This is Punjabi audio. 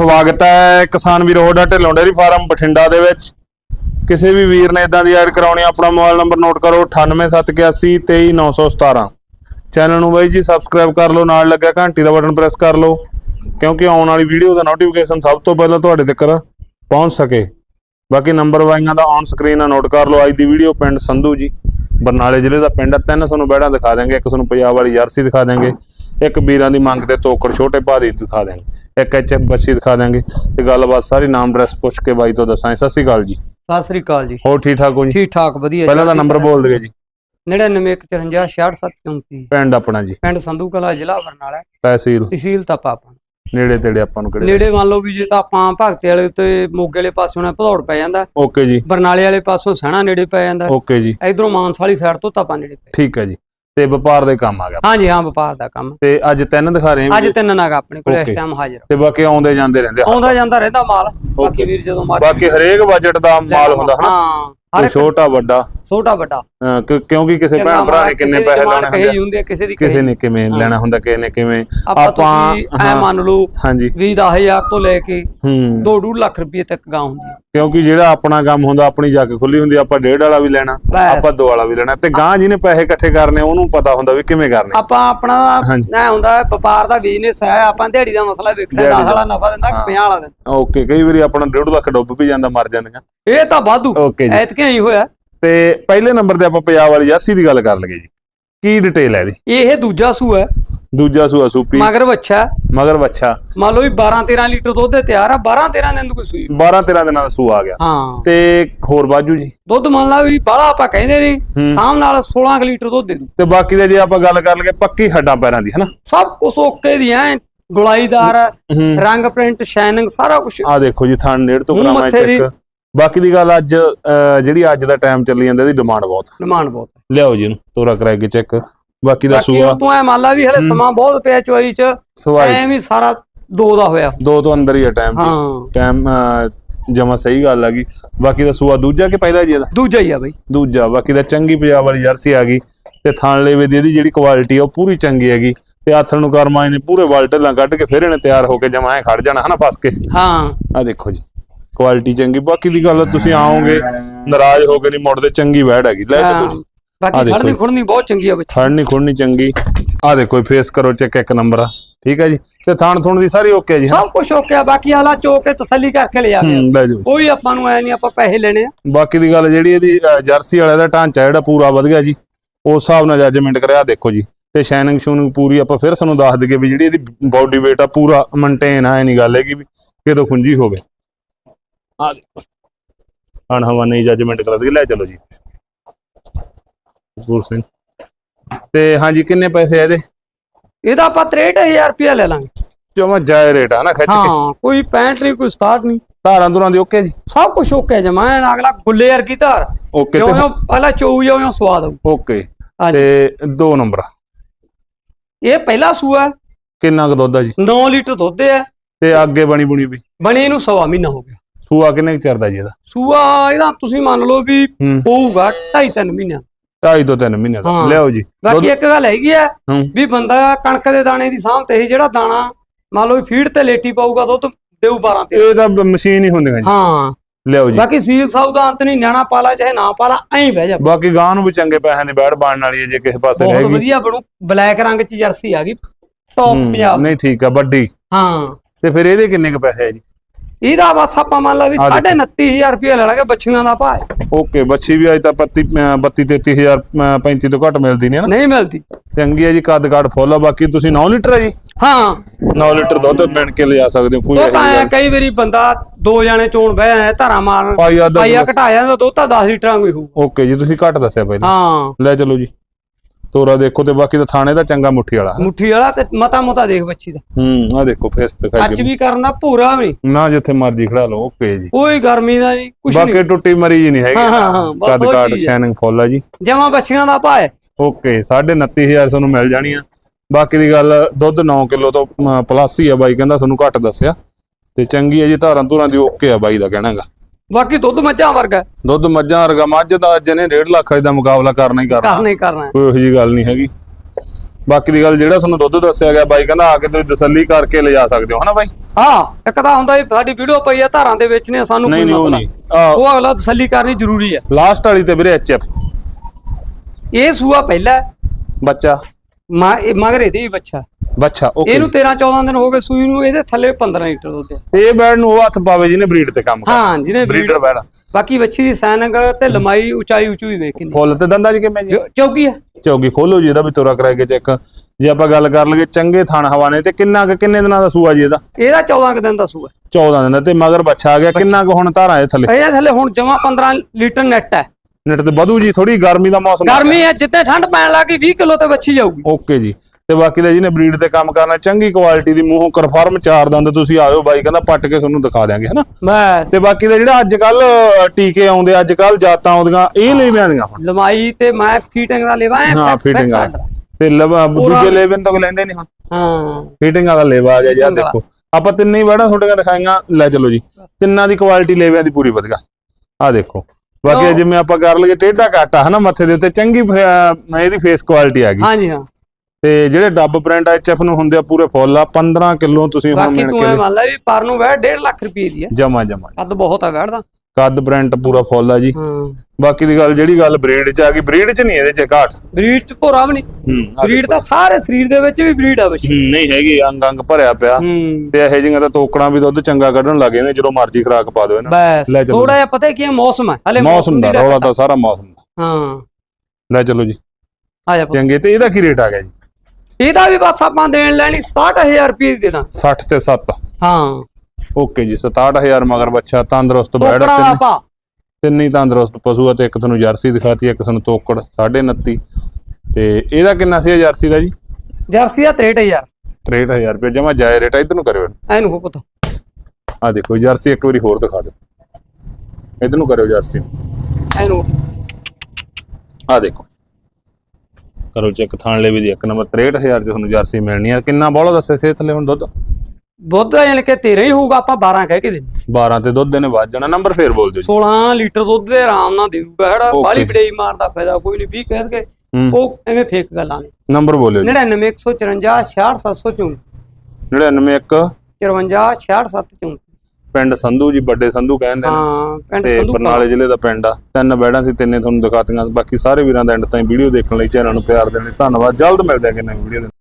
ਸਵਾਗਤ ਹੈ ਕਿਸਾਨ ਵੀਰ ਹੋਡਾ ਢਿੱਲੋਂ ਡੇਅਰੀ ਫਾਰਮ ਬਠਿੰਡਾ ਦੇ ਵਿੱਚ। ਕਿਸੇ ਵੀ ਵੀਰ ਨੇ ਇਦਾਂ ਦੀ ਐਡ ਕਰਾਉਣੀ ਆ, ਆਪਣਾ ਮੋਬਾਈਲ ਨੰਬਰ ਨੋਟ ਕਰੋ 9871823917 ਚੈਨਲ ਨੂੰ ਬਾਈ ਜੀ ਸਬਸਕ੍ਰਾਈਬ ਕਰ ਲਓ ਨਾਲ ਲੱਗਿਆ ਘੰਟੀ ਦਾ ਬਟਨ ਪ੍ਰੈਸ ਕਰ ਲਓ ਕਿਉਂਕਿ ਆਉਣ ਵਾਲੀ ਵੀਡੀਓ ਦਾ ਨੋਟੀਫਿਕੇਸ਼ਨ ਸਭ ਤੋਂ ਪਹਿਲਾਂ ਤੁਹਾਡੇ ਤੱਕ ਪਹੁੰਚ ਸਕੇ। ਬਾਕੀ ਨੰਬਰ ਵਾਈਆਂ ਦਾ ਔਨ ਸਕਰੀਨ ਨੋਟ ਕਰ ਲਓ ਅੱਜ ਦੀ ਵੀਡੀਓ ਪਿੰਡ ਸੰਧੂ ਜੀ ਬਰਨਾਲੇ ਜ਼ਿਲ੍ਹੇ ਦਾ ਪਿੰਡ ਆ। ਤਿੰਨ ਤੁਹਾਨੂੰ ਬੈੜਾਂ ਦਿਖਾ ਦਾਂਗੇ ਇੱਕ ਤੁਹਾਨੂੰ ਪੰਜਾਬ ਵਾਲੀ ਜਰਸੀ ਦਿਖਾ ਦਾਂਗੇ ਇੱਕ ਵੀਰਾਂ ਦੀ ਮੰਗ ਤੇ ਤੋਕੜ ਛੋਟੇ ਭਾ ਦੀ ਦਿਖਾ ਦਾਂਗੇ ਇੱਕ ਐਚ ਬੱਸੀ ਦਿਖਾ ਦਾਂਗੇ ਤੇ ਗੱਲਬਾਤ ਸਾਰੀ ਨਾਮ ਐਡਰੈਸ ਪੁੱਛ ਕੇ ਬਾਈ ਤੋਂ ਦੱਸਾਂ ਸਤਿ ਸ਼੍ਰੀ ਅਕਾਲ ਜੀ। ਸਤਿ ਸ੍ਰੀ ਅਕਾਲ ਜੀ। ਹੋਰ ਠੀਕ ਠਾਕ ਹੋ ਜੀ? ਠੀਕ ਠਾਕ ਵਧੀਆ ਪਹਿਲਾਂ ਦਾ ਨੰਬਰ ਬੋਲ ਦਿਓ ਜੀ। 9954666734 ਪਿੰਡ ਆਪਣਾ ਜੀ। ਪਿੰਡ ਸੰਧੂ ਕਲਾ ਜ਼ਿਲ੍ਹਾ ਬਰਨਾਲਾ। ਤਹਿਸੀਲ। ਤਹਿਸੀਲ ਤਪਾਪਾ ਨੇੜੇ ਤੇੜੇ ਆਪਾਂ ਨੂੰ ਕਿਹੜੇ ਨੇੜੇ ਮੰਨ ਲਓ ਵੀ ਜੇ ਤਾਂ ਆਪਾਂ ਭਗਤੇ ਵਾਲੇ ਤੇ ਮੋਗੇ ਵਾਲੇ ਪਾਸੋਂ ਨਾ ਭਦੌੜ ਪੈ ਜਾਂਦਾ। ਓਕੇ ਜੀ। ਬਰਨਾਲੇ ਵਾਲੇ ਪਾਸੋਂ ਸਹਿਣਾ ਨੇੜੇ ਪੈ ਜਾਂਦਾ। ਓਕੇ ਜੀ। ਇਧਰੋਂ ਮਾਨਸਾ ਵਾਲੀ ਸਾਈਡ ਤੋਂ ਤਪਾ ਨੇੜੇ ਪੈ ਠੀਕ ਹੈ ਜੀ। ਤੇ ਵਪਾਰ ਦੇ ਕੰਮ ਆ ਗਿਆ ਹਾਂਜੀ ਹਾਂ ਵਪਾਰ ਦਾ ਕੰਮ ਤੇ ਅੱਜ ਤਿੰਨ ਦਿਖਾ ਰਹੇ ਹਾਂ ਅੱਜ ਤਿੰਨ ਨਾਗ ਆਪਣੇ ਕੋਲ ਇਸ. ਟਾਈਮ ਹਾਜ਼ਰ ਤੇ ਬਾਕੀ ਆਉਂਦੇ ਜਾਂਦੇ ਰਹਿੰਦੇ ਆ। ਆਉਂਦਾ ਜਾਂਦਾ ਰਹਿੰਦਾ ਮਾਲ ਬਾਕੀ. ਵੀਰ ਜਦੋਂ ਬਾਕੀ ਹਰੇਕ ਬਜਟ ਦਾ ਮਾਲ ਹੁੰਦਾ ਹਨਾ ਹਾਂ ਛੋਟਾ ਵੱਡਾ ਛੋਟਾ ਵੱਡਾ। ਕਿ- ਕਿਉਂਕਿ ਕਿਸੇ ਭੈਣ ਭਰਾ ਨੇ ਕਿੰਨੇ ਪੈਸੇ ਲਾਉਣੇ ਹੁੰਦੇ ਹੁੰਦੀ ਹੈ ਕਿਸੇ ਦੀ ਕਿਸੇ ਨੇ ਕਿਵੇਂ। ਲੈਣਾ ਹੁੰਦਾ ਕਿਸੇ ਨੇ ਕਿਵੇਂ। ਆਪਾਂ ਤੁਸੀਂ ਐ ਹਾਂ। ਮੰਨ ਲਓ ਹਾਂਜੀ। 20 10000 ਤੋਂ ਲੈ ਕੇ ਹੂੰ। 2.5 ਲੱਖ ਰੁਪਏ ਤੱਕ ਗਾਂ ਹੁੰਦੀ ਕਿਉਂਕਿ ਜਿਹੜਾ ਆਪਣਾ ਕੰਮ ਹੁੰਦਾ ਆਪਣੀ ਜੱਗ ਖੁੱਲੀ ਹੁੰਦੀ ਆ, ਆਪਾਂ ਡੇਢ ਵਾਲਾ ਵੀ ਲੈਣਾ ਬਸ। ਆਪਾਂ ਦੋ ਵਾਲਾ ਵੀ ਲੈਣਾ। ਤੇ ਗਾਂ ਜਿਹਨੇ ਪੈਸੇ ਇਕੱਠੇ ਕਰਨੇ ਉਹਨੂੰ ਪਤਾ ਹੁੰਦਾ ਵੀ ਕਿਵੇਂ ਕਰਨੇ। ਆਪਾਂ ਆਪਣਾ ਹਾਂਜੀ। ਐ ਹੁੰਦਾ ਹੈ, ਵਪਾਰ ਦਾ ਬਿਜ਼ਨਸ ਹੈ ਆਪਾਂ ਦਿਹਾੜੀ ਦਾ ਮਸਲਾ ਵੇਖਣਾ ਦਿਹਾੜੀ 10 ਵਾਲਾ ਨਫਾ ਦਿੰਦਾ ਹਾਂ। 50 ਵਾਲਾ ਦਿੰਦਾ। ਓਕੇ ਕਈ ਵਾਰੀ ਆਪਣਾ ਡੇਢ ਲੱਖ ਡੁੱਬ ਵੀ ਜਾਂਦਾ ਮਰ ਜਾਂਦੀਆਂ। ਇਹ ਤਾਂ ਵਾਧੂ। ਓਕੇ ਜੀ। ਹੀ ਹੋਇਆ। ਤੇ ਪਹਿਲੇ ਨੰਬਰ ਤੇ ਆਪਾਂ ਪੰਜਾਬ ਵਾਲੀ ਜਰਸੀ ਦੀ ਗੱਲ ਕਰ ਲਈਏ ਜੀ। ਕੀ ਡਿਟੇਲ ਹੈ ਇਹਦੀ? ਇਹ ਦੂਜਾ ਸੂ ਹੈ। ਦੂਜਾ ਸੂਆ ਸੂਪੀ। ਮਗਰ ਹੈ। ਮਗਰ ਬੱਚਾ ਮੰਨ ਲਓ ਵੀ 12 13 ਲੀਟਰ ਦੁੱਧ ਦੇ ਤਿਆਰ ਆ 12 13 ਦਿਨ ਦੀ ਕੋਈ ਸੂਈ 12 13 ਦਿਨਾਂ ਦਾ ਸੂਆ ਆ ਗਿਆ। ਹਾਂ। ਤੇ ਹੋਰ ਬਾਜੂ ਜੀ? ਦੁੱਧ ਮੰਨ ਲਾ ਵੀ ਬਾਹਲਾ ਆਪਾਂ ਕਹਿੰਦੇ ਹੂੰ। ਸ਼ਾਮ ਨਾਲ 16 ਕੁ ਲੀਟਰ ਦੁੱਧ ਦੇ ਦੂ। ਤੇ ਬਾਕੀ ਦੇ ਜੇ ਆਪਾਂ ਗੱਲ ਕਰ ਲਈਏ ਪੱਕੀ ਹੱਡਾਂ ਪੈਰਾਂ ਦੀ ਹਨਾ? ਸਭ ਕੁਝ ਓਕੇ ਦੀ ਐ ਗੁਲਾਈਦਾਰ ਰੰਗ ਪ੍ਰਿੰਟ ਸ਼ਾਈਨਿੰਗ ਸਾਰਾ ਕੁਝ ਆ ਦੇਖੋ ਜੀ ਥਣ ਨੇੜ ਤੋਂ ਕਰਾਵਾਂ। ਚੈੱਕ ਬਾਕੀ ਦੀ ਗੱਲ ਅੱਜ ਅਹ, ਜਿਹੜੀ ਅੱਜ ਦਾ ਟਾਈਮ ਚੱਲੀ ਜਾਂਦਾ ਇਹਦੀ ਡਿਮਾਂਡ ਬਹੁਤ ਡਿਮਾਂਡ ਬਹੁਤ ਹੈ। ਲਿਆਓ ਜੀ ਇਹਨੂੰ ਤੋਰਾ ਕਰਾ ਕੇ ਚੈੱਕ ਬਾਕੀ ਦਾ ਬਾਕੀ ਸੂਆ ਉਹ ਤੂੰ ਐ ਮੰਨ ਲਾ ਵੀ ਹਲੇ ਸਮਾਂ ਬਹੁਤ ਪਿਆ ਚੋਰੀ ਚ ਸਵਾਈ ਐ ਵੀ ਸਾਰਾ ਦੋ ਦਾ ਹੋਇਆ। ਦੋ ਤੋਂ ਅੰਦਰ ਹੀ ਆ ਟਾਈਮ ਹਾਂ। ਟਾਈਮ ਜਮਾ ਸਹੀ ਗੱਲ ਆ ਗਈ। ਬਾਕੀ ਦਾ ਸੂਆ ਦੂਜਾ ਕਿ ਪਹਿਲਾ ਜੀ ਇਹਦਾ? ਦੂਜਾ ਹੀ ਆ ਬਈ। ਦੂਜਾ ਬਾਕੀ ਦਾ ਚੰਗੀ ਪੰਜਾਬ ਵਾਲੀ ਜਰਸੀ ਆ ਗਈ। ਤੇ ਥਣ ਲੇਵੇ ਦੀ ਇਹਦੀ ਜਿਹੜੀ ਕੁਆਲਿਟੀ ਆ ਉਹ ਪੂਰੀ ਚੰਗੀ ਹੈਗੀ। ਤੇ ਆਥਣ ਨੂੰ ਕਰਮਾ ਇਹਨੇ ਪੂਰੇ ਵਾਲ ਢੱਲਾਂ ਕੱਢ ਕੇ ਫਿਰ ਇਹਨੇ ਤਿਆਰ ਹੋ ਕੇ ਜਮਾ ਐ ਖੜ ਜਾਣਾ ਹਨਾ ਫਸ ਕੇ? ਹਾਂ। ਆ ਦੇਖੋ ਜੀ। ਕੁਆਲਿਟੀ ਚੰਗੀ ਬਾਕੀ ਦੀ ਗੱਲ ਤੁਸੀਂ ਆਓਗੇ ਨਾਰਾਜ਼ ਹੋ ਕੇ ਨਹੀਂ ਮੁੜਦੇ ਚੰਗੀ ਵੈੜ ਹੈਗੀ ਲੈ ਆਹ ਬਾਕੀ ਖੜਨੀ। ਖੁੜਨੀ ਬਹੁਤ ਚੰਗੀ ਆ ਥਣ ਨਹੀਂ ਖੁੜਨੀ ਚੰਗੀ। ਆ ਦੇਖੋ ਫੇਸ ਕਰੋ ਚੈੱਕ ਇੱਕ ਨੰਬਰ ਆ। ਠੀਕ ਹੈ ਜੀ? ਤੇ ਥਣ ਥੁਣ ਦੀ ਸਾਰੀ ਓਕੇ ਜੀ ਸਭ ਕੁਝ ਓਕੇ ਆ ਬਾਕੀ ਹਾਲਾ ਚੋ ਕੇ ਤਸੱਲੀ ਕਰਕੇ ਲੈ ਜਾਓ। ਕੋਈ ਆਪਾਂ ਨੂੰ ਐ ਨਹੀਂ ਆਪਾਂ ਪੈਸੇ ਲੈਣੇ ਆ। ਬਾਕੀ ਦੀ ਗੱਲ ਜਿਹੜੀ ਇਹਦੀ ਜਰਸੀ ਵਾਲੇ ਦਾ ਢਾਂਚਾ ਜਿਹੜਾ ਪੂਰਾ ਵਧੀਆ ਜੀ ਉਸ ਹਿਸਾਬ ਨਾਲ ਜੱਜਮੈਂਟ ਕਰਿਆ ਦੇਖੋ ਜੀ। ਤੇ ਸ਼ਾਈਨਿੰਗ ਸ਼ੂਨਿੰਗ ਪੂਰੀ ਆਪਾਂ ਫਿਰ ਤੁਹਾਨੂੰ ਦੱਸ ਦਈਏ ਵੀ ਜਿਹੜੀ ਇਹਦੀ ਬਾਡੀ weight ਆ ਪੂਰਾ ਮੇਨਟੇਨ ਆ ਇਹ ਨਹੀਂ ਗੱਲ ਹੈਗੀ ਵੀ ਕਿਤੋਂ ਖੁੰਜੀ ਹੋਵੇ। ਆ ਦੇਖੋ ਹਣ ਹਵਾ ਨਹੀਂ ਜੱਜਮੈਂਟ ਕਰ ਲੈ ਚਲੋ ਜੀ। ਗੁਰ ਸਿੰਘ। ਤੇ ਹਾਂਜੀ ਕਿੰਨੇ ਪੈਸੇ ਆ ਇਹਦੇ? ਇਹਦਾ ਆਪਾਂ 63000 ਰੁਪਇਆ ਲੈ ਲਾਂਗੇ। ਜਮਾ ਜਾਇ ਰੇਟ ਆ ਨਾ ਖਿੱਚ ਕੇ। ਹਾਂ ਕੋਈ 65 ਨਹੀਂ ਕੋਈ 67 ਨਹੀਂ। ਧਾਰਾਂ ਧੁਰਾਂ ਦੀ ਓਕੇ ਜੀ? ਸਭ ਕੁਝ ਓਕੇ ਜਮਾ ਅਗਲਾ ਗੁੱਲੇ ਵਰਗੀ ਧਾਰ। ਓਕੇ ਤੇ ਪਹਿਲਾਂ ਚੋਊ ਜਾਉਂ ਸਵਾਦ ਓਕੇ। ਤੇ ਦੋ ਨੰਬਰ ਇਹ ਪਹਿਲਾ ਸੂਆ ਕਿੰਨਾ ਕੁ ਦੁੱਧ ਆ ਜੀ? 9 ਲੀਟਰ ਦੁੱਧ ਹੈ ਤੇ ਅੱਗੇ ਬਣੀ ਬੁਣੀ ਵੀ। ਬਣੀ ਇਹਨੂੰ ਸਵਾ ਮਹੀਨਾ ਹੋ ਗਿਆ। ਸੂਆ ਕਿੰਨੇ ਕੁ ਚਿਰ ਦਾ ਜੀ ਇਹਦਾ? ਸੂਆ ਇਹਦਾ ਤੁਸੀਂ ਮੰਨ ਲਓ ਵੀ ਹੂੰ। ਹੋਊਗਾ 2.5 3 ਮਹੀਨੇ ਢਾਈ ਤੋਂ ਤਿੰਨ ਮਹੀਨੇ ਦਾ। ਹਾਂ। ਲਿਆਓ ਜੀ। ਬਾਕੀ ਇੱਕ ਗੱਲ ਹੈਗੀ ਆ ਹੂੰ। ਵੀ ਬੰਦਾ ਕਣਕ ਦੇ ਦਾਣੇ ਦੀ ਸਾਂਭ ਤੇ ਹੀ ਜਿਹੜਾ ਦਾਣਾ ਮੰਨ ਲਓ ਵੀ ਫੀਡ ਤੇ ਲੇਟੀ ਪਾਊਗਾ ਦੁੱਧ ਦੇਊ 12 ਤੇ। ਇਹ ਤਾਂ ਬ- ਮਸ਼ੀਨ ਹੀ ਹੁੰਦੀਆਂ ਜੀ। ਹਾਂ। ਲਿਆਓ ਜੀ। ਬਾਕੀ ਸੀਲ ਸਾਊ ਦਾ ਅੰਤ ਨਹੀਂ ਨਿਆਣਾ ਪਾਲਾ ਚਾਹੇ ਨਾ ਪਾਲਾ ਐਂ ਬਹਿ ਜਾ। ਬਾਕੀ ਗਾਂ ਨੂੰ ਵੀ ਚੰਗੇ ਪੈਸਿਆਂ ਦੀ ਬੈੜ ਬਣਨ ਵਾਲੀ ਹੈ ਜੇ ਕਿਸੇ ਪਾਸੇ ਬਹੁਤ ਰਹੇਗੀ ਵਧੀਆ ਬਣੂ। ਬਲੈਕ ਰੰਗ ਚ ਜਰਸੀ ਆ ਗਈ। ਟੌਪ ਹੂੰ, ਪੰਜਾਬ ਨਹੀਂ ਠੀਕ ਆ ਵੱਡੀ। ਹਾਂ। ਤੇ ਫਿਰ ਇਹਦੇ ਕਿੰਨੇ ਕੁ ਪੈਸੇ ਆ ਜੀ? ਇਹਦਾ ਬਸ ਆਪਾਂ ਮੰਨ ਲਾ ਵੀ ਆ ਦੇਖੋ। 29500 ਰੁਪਏ ਲੈ ਲਾਂਗੇ ਬੱਚੀਆਂ ਦਾ ਭਾਅ। ਹੈ। ਓਕੇ ਬੱਚੀ ਵੀ ਅੱਜ ਤਾਂ 32 32 33000 35 ਤੋਂ ਘੱਟ ਮਿਲਦੀ ਨਹੀਂ ਨਾ? ਨਹੀਂ ਮਿਲਦੀ। ਚੰਗੀ ਹੈ ਜੀ ਕੱਦ ਕਾਠ ਫੁੱਲ ਬਾਕੀ ਤੁਸੀਂ 9 ਲੀਟਰ ਹੈ ਜੀ? ਹਾਂ। 9 ਲੀਟਰ ਦੁੱਧ ਮਿਣ ਕੇ ਲਿਜਾ ਸਕਦੇ ਹੋ ਕੋਈ ਉਹ ਤਾਂ ਐਂ ਕਈ ਵਾਰੀ ਬੰਦਾ ਦੋ ਜਾਣੇ ਚੋਣ ਬਹਿ ਆਏ ਧਾਰਾ ਮਾਰਨ ਪਾਈਆ ਦਾ ਪਾਈਆ ਘਟਾ ਜਾਂਦਾ ਦੁੱਧ ਤਾਂ 10 ਲੀਟਰਾਂ ਕੋਈ ਹੋਊ। ਓਕੇ ਜੀ ਤੁਸੀਂ ਘੱਟ ਦੱਸਿਆ ਪਹਿਲਾਂ ਹਾਂ। ਲੈ ਚਲੋ ਜੀ। ਤੋਰਾ ਦੇਖੋ ਤੇ ਬਾਕੀ ਤਾਂ ਥਾਣੇ ਦਾ ਚੰਗਾ ਮੁੱਠੀ ਵਾਲਾ ਮੁੱਠੀ ਵਾਲਾ ਤੇ ਮਤਾ ਮਤਾ ਦੇਖ ਬੱਚੀ ਦਾ। ਹੂੰ ਆ ਦੇਖੋ ਫੇਸ ਦਿਖਾਈ ਅੱਜ ਵੀ ਕਰਨਾ ਭੂਰਾ ਵੀ। ਨਾ ਜਿੱਥੇ ਮਰਜ਼ੀ ਖੜਾ ਲਓ ਓਕੇ ਜੀ। ਕੋਈ ਗਰਮੀ ਦਾ ਨਹੀਂ ਕੁਛ ਬਾਕੀ ਨਹੀਂ। ਟੁੱਟੀ ਮਰੀ ਜੀ ਨਹੀਂ ਹੈਗੀ। ਹਾਂ, ਹਾਂ, ਹਾਂ, ਬਸ ਕੱਦ ਉਹ ਹੈ। ਸ਼ਾਈਨਿੰਗ ਫੁੱਲ ਆ ਜੀ। ਜਮਾ ਬੱਚੀਆਂ ਦਾ ਭਾਅ ਹੈ। ਓਕੇ 29500 ਤੁਹਾਨੂੰ ਮਿਲ ਜਾਣੀ ਆ। ਬਾਕੀ ਦੀ ਗੱਲ ਦੁੱਧ 9 ਕਿਲੋ ਤੋਂ ਪਲੱਸ ਹੀ ਆ ਬਾਈ ਕਹਿੰਦਾ ਤੁਹਾਨੂੰ ਘੱਟ ਦੱਸਿਆ। ਤੇ ਚੰਗੀ ਹੈ ਜੀ ਧਾਰਾਂ ਧੂਰਾਂ ਦੀ ਓਕੇ ਆ ਬਾਈ ਦਾ ਕਹਿਣਾਗਾ ਬਾਕੀ ਦੁੱਧ ਮੱਝਾਂ ਵਰਗਾ। ਦੁੱਧ ਮੱਝਾਂ ਵਰਗਾ ਮੱਝ ਦਾ ਅੱਜ ਇਹਨੇ 1.5 ਲੱਖ ਦਾ ਮੁਕਾਬਲਾ ਕਰਨਾ ਹੀ ਕਰਨਾ। ਕਰਨਾ ਹੀ ਕਰਨਾ। ਕੋਈ ਇਹੋ ਗੱਲ ਨਹੀਂ ਹੈਗੀ। ਬਾਕੀ ਦੀ ਗੱਲ ਜਿਹੜਾ ਤੁਹਾਨੂੰ ਦੁੱਧ ਦੱਸਿਆ ਗਿਆ ਬਾਈ ਕਹਿੰਦਾ ਆ ਕੇ ਤੁਸੀਂ ਤਸੱਲੀ ਕਰਕੇ ਲਿਜਾ ਸਕਦੇ ਹੋ ਹਨਾ ਬਾਈ? ਹਾਂ ਇੱਕ ਤਾਂ ਹੁੰਦਾ ਵੀ ਸਾਡੀ ਵੀਡੀਓ ਪਈ ਆ ਧਾਰਾਂ ਦੇ ਵਿੱਚ ਨੇ ਸਾਨੂੰ ਨਹੀਂ ਕੋਈ ਨਹੀਂ ਉਹ ਮਸਲਾ ਨਹੀਂ। ਆ ਉਹ ਅਗਲਾ ਤਸੱਲੀ ਕਰਨੀ ਜ਼ਰੂਰੀ ਹੈ ਲਾਸਟ ਵਾਲੀ ਤੇ ਵੀਰੇ ਐਚਐਫ ਇਹ ਸੂਆ ਪਹਿਲਾ ਬੱਚਾ। ਮਗਰ ਹੀ ਬੱਚਾ ਬੱਚਾ ਓਕੇ ਇਹਨੂੰ 13 14 ਦਿਨ ਹੋ ਗਏ ਸੂਈ ਨੂੰ ਇਹਦੇ ਥੱਲੇ 15 ਲੀਟਰ ਦੁੱਧ ਹੈ। ਤੇ ਇਹ ਬੈਡ ਨੂੰ ਉਹ ਹੱਥ ਪਾਵੇ ਜਿਹਨੇ ਬਰੀਡ ਤੇ ਕੰਮ ਹਾਂ ਜਿਹਨੇ ਬਰੀਡਰ ਬੈਡ। ਬਾਕੀ ਵੱਛੀ ਦੀ ਸੈਨਿੰਗ ਤੇ ਲੰਮਾਈ ਉਚਾਈ ਉਚੂਈ ਵੇਖ ਫੁੱਲ ਤੇ ਦੰਦਾਂ 'ਚ ਕਿਵੇਂ ਜੀ? ਚੌਕੀ ਹੈ। ਚੌਗੀ ਖੋਲੋ ਜੀ ਇਹਦਾ ਵੀ ਤੋਰਾ ਕਰਾ ਕੇ ਚੈੱਕ। ਜੇ ਆਪਾਂ ਗੱਲ ਕਰ ਲਈਏ ਚੰਗੇ ਥਣ ਹਵਾਨੇ ਤੇ ਕਿੰਨਾ ਕੁ ਕਿੰਨੇ ਦਿਨਾਂ ਦਾ ਸੂਆ ਜੀ ਇਹਦਾ? ਇਹਦਾ 14 ਕੁ ਦਿਨ ਦਾ ਸੂਆ 14 ਦਿਨ ਦਾ ਤੇ ਮਗਰ ਬੱਚਾ ਆ ਗਿਆ। ਕਿੰਨਾ ਕੁ ਹੁਣ ਧਾਰਾਂ ਇਹ ਥੱਲੇ? ਇਹਦੇ ਥੱਲੇ ਹੁਣ ਜਮਾ 15 ਲੀਟਰ ਨੈਟ ਹੈ। ਨੇਟ ਤੇ ਵਧੂ ਜੀ ਥੋੜੀ ਗਰਮੀ ਦਾ ਮੌਸਮ ਆ ਗਰਮੀ ਹੈ ਜਿੱਤੇ ਠੰਡ ਪੈਣ ਲੱਗੀ 20 ਕਿਲੋ ਤੇ ਵੱਛੀ ਜਾਊਗੀ। ਓਕੇ ਜੀ। ਤੇ ਬਾਕੀ ਦਾ ਜਿਹਨੇ ਬਰੀਡ ਤੇ ਕੰਮ ਕਰਨਾ ਚੰਗੀ ਕੁਆਲਿਟੀ ਦੀ ਮੂੰਹੋਂ ਕਨਫਰਮ ਚਾਰ ਦੰਦ ਤੁਸੀਂ ਆਇਓ ਬਾਈ ਕਹਿੰਦਾ ਪੱਟ ਕੇ ਤੁਹਾਨੂੰ ਦਿਖਾ ਦਿਆਂਗੇ ਹਨਾ? ਬਸ। ਤੇ ਬਾਕੀ ਦਾ ਜਿਹੜਾ ਅੱਜ ਕੱਲ ਟੀਕੇ ਆਉਂਦੇ ਅੱਜ ਕੱਲ ਜਾਤਾਂ ਆਉਂਦੀਆਂ ਇਹ ਲੈਵਿਆਂ ਦੀਆਂ ਹੁਣ। ਲੰਮਾਈ ਤੇ ਮੈਂ ਫੀਟਿੰਗ ਦਾ ਲੈਵਾ ਹੈ ਫਿਟਿੰਗ ਆ ਤੇ ਲਵਾ ਦੂਜੇ ਲੈਵਨ ਤੋਂ ਲੈਂਦੇ ਨਹੀਂ ਹੁਣ। ਹਾਂ। ਫਿਟਿੰਗ ਵਾਲਾ ਲੇਵਾ ਆ ਗਿਆ ਵਾਲਾ। ਦੇਖੋ। ਆਪਾਂ ਤਿੰਨੇ ਹੀ ਵੜਾਂ ਤੁਹਾਡੀਆਂ ਦਿਖਾਈਆਂ ਲੈ ਚਲੋ ਜੀ। ਤਿੰਨਾਂ ਦੀ ਕੁਆਲਿਟੀ ਲੇਵਿਆਂ ਦੀ ਪੂਰੀ ਵਧੀਆ। ਆ ਦੇਖੋ। ਬਾਕੀ। ਜਿਵੇਂ ਆਪਾਂ ਕਰ ਲਈਏ ਟੇਢਾ ਕਾਟਾ ਹਨਾ ਮੱਥੇ ਦੇ ਉੱਤੇ ਚੰਗੀ ਇਹਦੀ ਫੇਸ ਕੁਆਲਿਟੀ ਆ ਗਈ। ਹਾਂਜੀ ਹਾਂ। ਤੇ ਜਿਹੜੇ ਡੱਬ ਪ੍ਰਿੰਟ ਐਚਐਫ ਨੂੰ ਹੁੰਦੇ ਆ ਪੂਰੇ ਫੁੱਲ ਆ 15 ਕਿਲੋ ਤੁਸੀਂ ਹੁਣ ਬਾਕੀ ਮਿਣ ਤੂੰ ਇਹ ਕੇ ਮੰਨ ਲੈ ਵੀ ਪਰ ਨੂੰ ਵੈ 1.5 ਲੱਖ ਰੁਪਏ ਦੀ ਹੈ ਜਮਾ ਜਮਾ ਕੱਦ ਬਹੁਤ ਹੈ ਵੈੜ ਦਾ। ਕੱਦ ਪ੍ਰਿੰਟ ਪੂਰਾ ਫੁੱਲ ਆ ਜੀ। ਹਾਂ। ਬਾਕੀ ਦੀ ਗੱਲ ਜਿਹੜੀ ਗੱਲ ਬਰੀਡ ਚ ਆ ਗਈ ਬਰੀਡ ਚ ਨਹੀਂ ਇਹਦੇ ਚ ਘਾਟ। ਬਰੀਡ ਚ ਭੋਰਾ ਵੀ ਨਹੀਂ। ਹੂੰ ਬਰੀਡ ਤਾਂ ਸਾਰੇ ਸਰੀਰ ਦੇ ਵਿੱਚ ਵੀ ਬਰੀਡ ਆ ਬੱਚੀ ਨਹੀਂ ਹੈਗੀ ਅੰਗ ਅੰਗ ਭਰਿਆ ਪਿਆ। ਹੂੰ। ਤੇ ਇਹੋ ਜਿਹੀਆਂ ਤਾਂ ਤੋਕੜਾਂ ਵੀ ਦੁੱਧ ਚੰਗਾ ਕੱਢਣ ਲੱਗੇ ਨੇ ਜਦੋਂ ਮਰਜ਼ੀ ਖਰਾਕ ਪਾ ਦਿਓ ਇਹਨਾਂ ਬਸ ਲੈ ਚਲੋ। ਥੋੜਾ ਜਿਹਾ ਪਤਾ ਕੀ ਹੈ ਮੌਸਮ ਹੈ ਹਲੇ ਮੌਸਮ ਦਾ ਦੀ ਰੌਲਾ ਤਾਂ ਸਾਰਾ ਮੌਸਮ ਦਾ। ਹਾਂ। ਲੈ ਚਲੋ ਜੀ। ਆ ਜਾ ਪੁੱਤ। ਚੰਗੇ ਤੇ ਇਹਦਾ ਕੀ ਰੇਟ ਆ ਗਿਆ ਜੀ? ਇਹਦਾ ਵੀ ਬਸ ਆਪਾਂ ਦੇਣ ਲੈਣੀ 67000 ਰੁਪਏ ਦੀ ਦੇ ਦਾਂ। 60 ਤੇ 7 ਹਾਂ। ਓਕੇ ਜੀ 67000 ਮਗਰ ਬੱਚਾ ਤੰਦਰੁਸਤ ਬੈੜ ਦਾ ਤਿੰਨ- ਹੀ ਤੰਦਰੁਸਤ ਪਸ਼ੂ ਆ ਤੇ ਇੱਕ ਤੁਹਾਨੂੰ ਜਰਸੀ ਦਿਖਾਤੀ ਇੱਕ ਤੁਹਾਨੂੰ ਤੋਕੜ 29.5 ਤੇ ਇਹਦਾ ਕਿੰਨਾ ਸੀ ਜਰਸੀ ਦਾ ਜੀ? ਜਰਸੀ ਦਾ 63000 63000 ਰੁਪਏ ਜਮਾ ਜਾਏ ਰੇਟ ਇਧਰ ਨੂੰ ਕਰਿਓ ਐਨੂੰ ਹੋ ਪਤਾ। ਆ ਦੇਖੋ ਜਰਸੀ ਇੱਕ ਵਾਰੀ ਹੋਰ ਦਿਖਾ ਦਿਓ। ਇਧਰ ਨੂੰ ਕਰਿਓ ਜਰਸੀ ਐਨੂੰ ਆ ਦੇਖੋ। ਕਰੋ ਚੈੱਕ ਥਾਣ ਲੈ ਵੀ ਦੀ ਇੱਕ ਨੰਬਰ 63000 ਚ ਤੁਹਾਨੂੰ ਜਰਸੀ ਮਿਲਣੀ ਆ। ਕਿੰਨਾ ਬੋਲਾ ਦੱਸੇ ਸੇ ਥੱਲੇ ਹੁਣ ਦੁੱਧ? ਦੁੱਧ ਯਾਨੀ ਕਿ 13 ਹੀ ਹੋਊਗਾ ਆਪਾਂ 12 ਕਹਿ ਕੇ ਦੇ 12 ਤੇ ਦੁੱਧ ਨੇ ਵੱਜ ਜਾਣਾ। ਨੰਬਰ ਫੇਰ ਬੋਲ ਦਿਓ ਜੀ। 16 ਲੀਟਰ ਦੁੱਧ ਦੇ ਆਰਾਮ ਨਾਲ ਦੇ ਦੂਗਾ ਹੈੜਾ. ਬਾਲੀ ਬੜੇਈ ਮਾਰਦਾ ਫਾਇਦਾ ਕੋਈ ਨਹੀਂ 20 ਕਹਿ ਕੇ। ਉਹ ਐਵੇਂ ਫੇਕ ਗੱਲਾਂ ਨੇ। ਨੰਬਰ ਬੋਲਿਓ ਜੀ। 99 154 66734 991 54 66734 ਪਿੰਡ ਸੰਧੂ ਜੀ ਵੱਡੇ ਸੰਧੂ ਕਹਿੰਦੇ ਨੇ। ਹਾਂ ਪਿੰਡ ਤੇ ਸੰਧੂ ਬਰਨਾਲੇ ਜ਼ਿਲ੍ਹੇ ਦਾ ਪਿੰਡ ਆ। ਤਿੰਨ ਬੈੜਾਂ ਸੀ ਤਿੰਨੇ ਤੁਹਾਨੂੰ ਦਿਖਾਤੀਆਂ। ਬਾਕੀ ਸਾਰੇ ਵੀਰਾਂ ਦਾ ਐਂਡ ਤਾਈਂ ਵੀਡੀਓ ਦੇਖਣ ਲਈ ਚੈਨਲ ਨੂੰ ਪਿਆਰ ਦੇਣ ਲਈ ਧੰਨਵਾਦ। ਜਲਦ ਮਿਲਦੇ ਆ ਕਿੰਨੇ ਵੀਡੀਓ